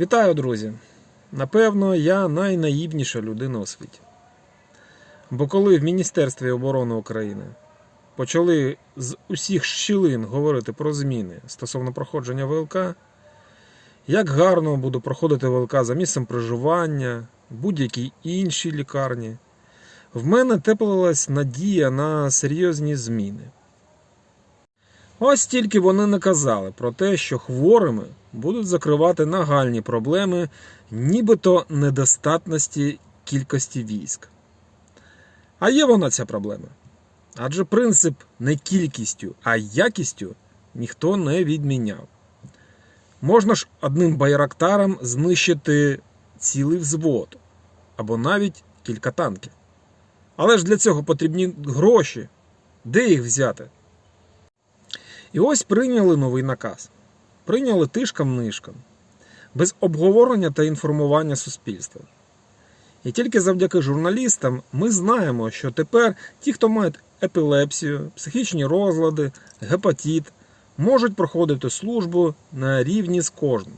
Вітаю, друзі! Напевно, я найнаївніша людина у світі. Бо коли в Міністерстві оборони України почали з усіх щілин говорити про зміни стосовно проходження ВЛК, як гарно буду проходити ВЛК за місцем проживання, будь-якій іншій лікарні, в мене теплилась надія на серйозні зміни. Ось тільки вони не казали про те, що хворими будуть закривати нагальні проблеми, нібито недостатності кількості військ. А є вона ця проблема. Адже принцип не кількістю, а якістю ніхто не відміняв. Можна ж одним байрактаром знищити цілий взвод або навіть кілька танків. Але ж для цього потрібні гроші. Де їх взяти? І ось прийняли новий наказ. Прийняли тишкам-нишкам, без обговорення та інформування суспільства. І тільки завдяки журналістам ми знаємо, що тепер ті, хто мають епілепсію, психічні розлади, гепатит, можуть проходити службу на рівні з кожним.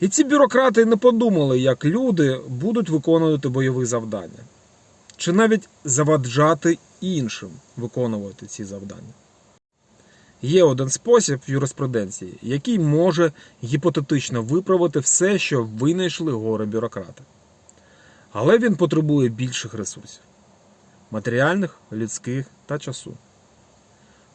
І ці бюрократи не подумали, як люди будуть виконувати бойові завдання, чи навіть заваджати іншим виконувати ці завдання. Є один спосіб в юриспруденції, який може гіпотетично виправити все, що винайшли гори бюрократи. Але він потребує більших ресурсів матеріальних, людських та часу.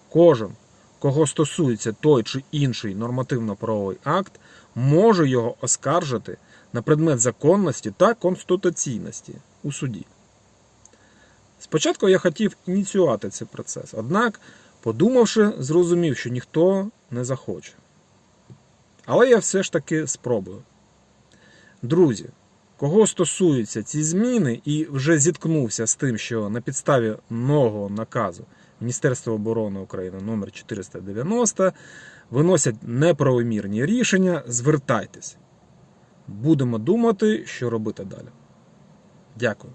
Кожен, кого стосується той чи інший нормативно-правовий акт, може його оскаржити на предмет законності та конституційності у суді. Спочатку я хотів ініціювати цей процес, однак Подумавши, зрозумів, що ніхто не захоче. Але я все ж таки спробую. Друзі, кого стосуються ці зміни і вже зіткнувся з тим, що на підставі нового наказу Міністерства оборони України номер 490 виносять неправомірні рішення, звертайтесь. Будемо думати, що робити далі. Дякую.